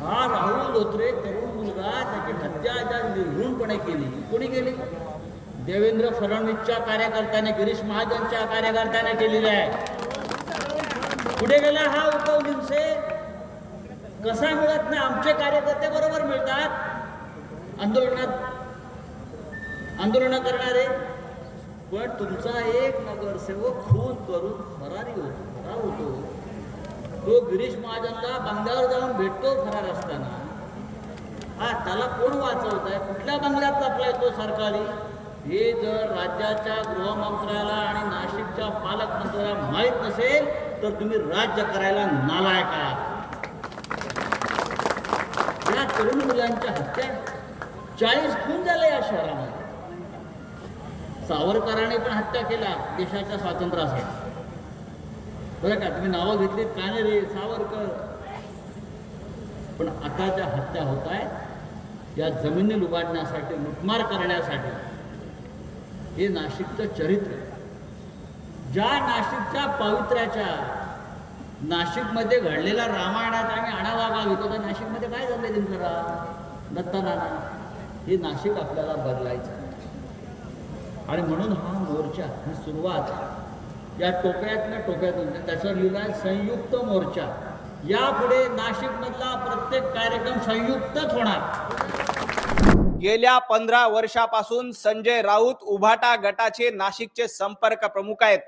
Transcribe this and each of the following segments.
हा राहुल धोत्रे तरुण मुलगा त्याची हत्या ज्या निर्घृणपणे केली. कोणी केली? देवेंद्र फडणवीसच्या कार्यकर्त्याने गिरीश महाजनच्या कार्यकर्त्याने केलेली आहे. पुढे गेला हा उद्धव निमसे कसा मिळत नाही? आमचे कार्यकर्ते बरोबर मिळतात. आंदोलनात आंदोलन करणारे. पण तुमचा एक नगरसेवक खून करून फरारी होतो. फरार होतो. तो गिरीश महाजनला बंगल्यावर जाऊन भेटतो फरार असताना हा त्याला कोण वाचवत आहे कुठल्या बंगल्यात लपलाय तो सरकारी? हे जर राज्याच्या गृहमंत्र्याला आणि नाशिकच्या पालकमंत्र्याला माहीत नसेल तर तुम्ही राज्य करायला नालायक आहात. या तरुण मुलांच्या हत्या चाळीस खून झाले या शहरामध्ये. सावरकरांनी पण हत्या केला देशाच्या स्वातंत्र्यासाठी. बरं का तुम्ही नावं घेतली का नाही रे सावरकर. पण आता ज्या हत्या होत आहेत या जमिनी लुबाडण्यासाठी लुटमार करण्यासाठी हे नाशिकचं चरित्र ज्या नाशिकच्या पवित्र्याच्या नाशिकमध्ये घडलेला रामायणात आम्ही आढावा घालतो तर नाशिकमध्ये काय झालं दिनकरा दत्तानाना हे नाशिक आपल्याला बदलायचं आणि म्हणून हा मोर्चा ही सुरुवात या टोप्यातल्या टोप्यातून त्याच्यावर लिहिलं आहे संयुक्त मोर्चा. यापुढे नाशिकमधला प्रत्येक कार्यक्रम संयुक्तच होणार. गेल्या पंधरा वर्षापासून संजय राऊत उभाटा गटाचे नाशिकचे संपर्क प्रमुख आहेत.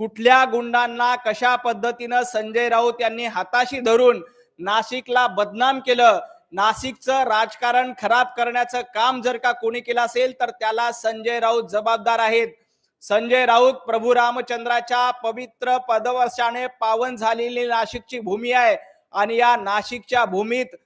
कुठल्या गुंडांना कशा पद्धतीनं संजय राऊत यांनी हाताशी धरून नाशिकला बदनाम केलं नाशिकचं राजकारण खराब करण्याचं काम जर का कोणी केलं असेल तर त्याला संजय राऊत जबाबदार आहेत. संजय राऊत प्रभू रामचंद्राच्या पवित्र पदवर्षाने पावन झालेली नाशिकची भूमी आहे. आणि या नाशिकच्या भूमीत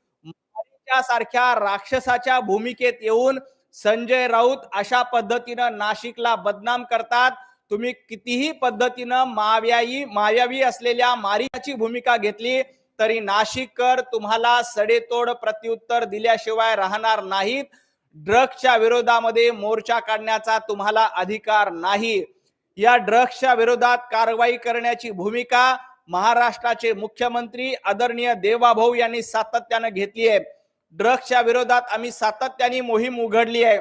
सारख्या राक्षसाच्या भूमिकेत येऊन संजय राऊत अशा पद्धतीनं नाशिकला बदनाम करतात. तुम्ही कितीही पद्धतीनं माव्यायी मायावी असलेल्या मारियाची भूमिका घेतली तरी नाशिककर तुम्हाला सडेतोड प्रत्युत्तर दिल्याशिवाय राहणार नाहीत. ड्रग्सच्या विरोधामध्ये मोर्चा काढण्याचा तुम्हाला अधिकार नाही. या ड्रग्सच्या विरोधात कारवाई करण्याची भूमिका महाराष्ट्राचे मुख्यमंत्री आदरणीय देवाभाऊ यांनी सातत्यानं घेतली आहे. ड्रग्सच्या विरोधात आम्ही सातत्याने मोहीम उघडली आहे.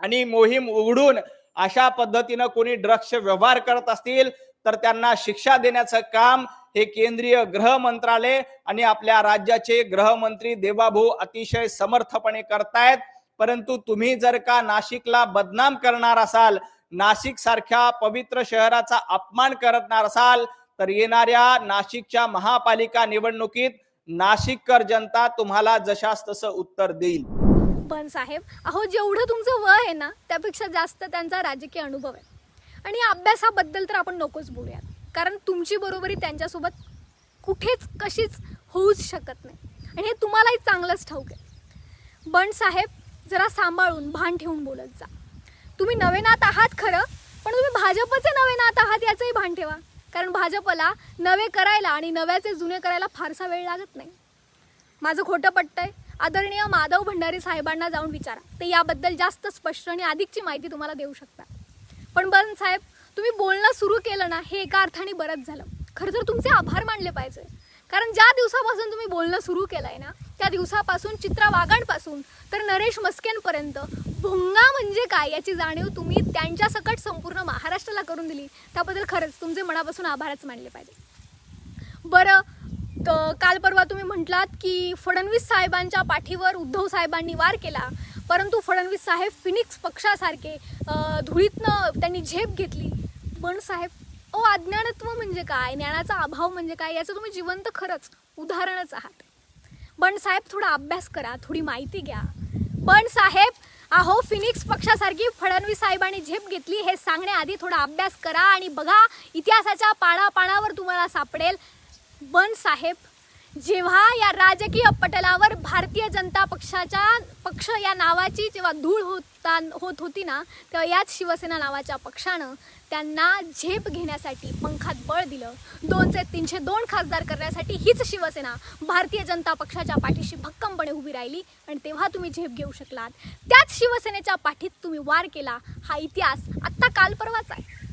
आणि मोहीम उघडून अशा पद्धतीनं कोणी ड्रग्सचे व्यवहार करत असतील तर त्यांना शिक्षा देण्याचं काम हे केंद्रीय गृह मंत्रालय आणि आपल्या राज्याचे गृहमंत्री देवाभाऊ अतिशय समर्थपणे करतायत. परंतु तुम्ही जर का नाशिकला बदनाम करणार असाल नाशिक सारख्या पवित्र शहराचा अपमान करणार असाल तर येणाऱ्या नाशिकच्या महापालिका निवडणुकीत नाशिककर जनता तुम्हाला जशास तसं उत्तर देईल. पण साहेब अहो जेवढं तुमचं वय आहे ना त्यापेक्षा जास्त त्यांचा राजकीय अनुभव आहे. आणि या अभ्यासाबद्दल तर आपण नकोच बोलूयात. कारण तुमची बरोबरी त्यांच्यासोबत कुठेच कशीच होऊच शकत नाही. आणि हे तुम्हालाही चांगलंच ठाऊक आहे. पण साहेब जरा सांभाळून भान ठेवून बोलत जा. तुम्ही नवेनात आहात खरं पण तुम्ही भाजपचे नवेनात आहात याचंही भान ठेवा. कारण भाजपला नवे करायला आणि नव्याचे जुने करायला फारसा वेळ लागत नाही. माझं खोटं पटतंय? आदरणीय माधव भंडारी साहेबांना जाऊन विचारा. ते याबद्दल जास्त स्पष्ट आणि अधिकची माहिती तुम्हाला देऊ शकतात. पण बरं साहेब तुम्ही बोलणं सुरू केलं ना हे एका अर्थाने बरंच झालं. खरं तर तुमचे आभार मानले पाहिजे. कारण ज्या दिवसापासून तुम्ही बोलणं सुरू केलं आहे ना त्या दिवसापासून चित्रा वाघांपासून तर नरेश मस्केंपर्यंत. भुंगा म्हणजे काय याची जाणीव तुम्ही त्यांच्या सकट संपूर्ण महाराष्ट्राला करून दिली. त्याबद्दल खरंच तुमचे मनापासून आभारच मानले पाहिजे. बरं तर काल परवा तुम्ही म्हटलात की फडणवीस साहेबांच्या पाठीवर उद्धव साहेबांनी वार केला. परंतु फडणवीस साहेब फिनिक्स पक्षासारखे धुळीतनं त्यांनी झेप घेतली. पण साहेब ओ अज्ञानत्व म्हणजे काय? ज्ञानाचा अभाव म्हणजे काय? याचं तुम्ही जिवंत खरंच उदाहरणच आहात. पण साहेब थोडा अभ्यास करा थोडी माहिती घ्या. पण साहेब अहो फिनिक्स पक्षासारखी फडणवीस साहेबांनी झेप घेतली हे सांगण्याआधी थोडा अभ्यास करा आणि बघा इतिहासाच्या पानापानावर तुम्हाला सापडेल. बन साहेब जेव्हा या राजकीय पटलावर भारतीय जनता पक्षाच्या पक्ष या नावाची जेव्हा धूळ होता होत होती ना तेव्हा याच शिवसेना नावाच्या पक्षानं त्यांना झेप घेण्यासाठी पंखात बळ दिलं. दोनचे तीनशे दोन खासदार करण्यासाठी हीच शिवसेना भारतीय जनता पक्षाच्या पाठीशी भक्कमपणे उभी राहिली आणि तेव्हा तुम्ही झेप घेऊ शकलात. त्याच शिवसेनेच्या पाठीत तुम्ही वार केला. हा इतिहास आत्ता काल परवाच आहे.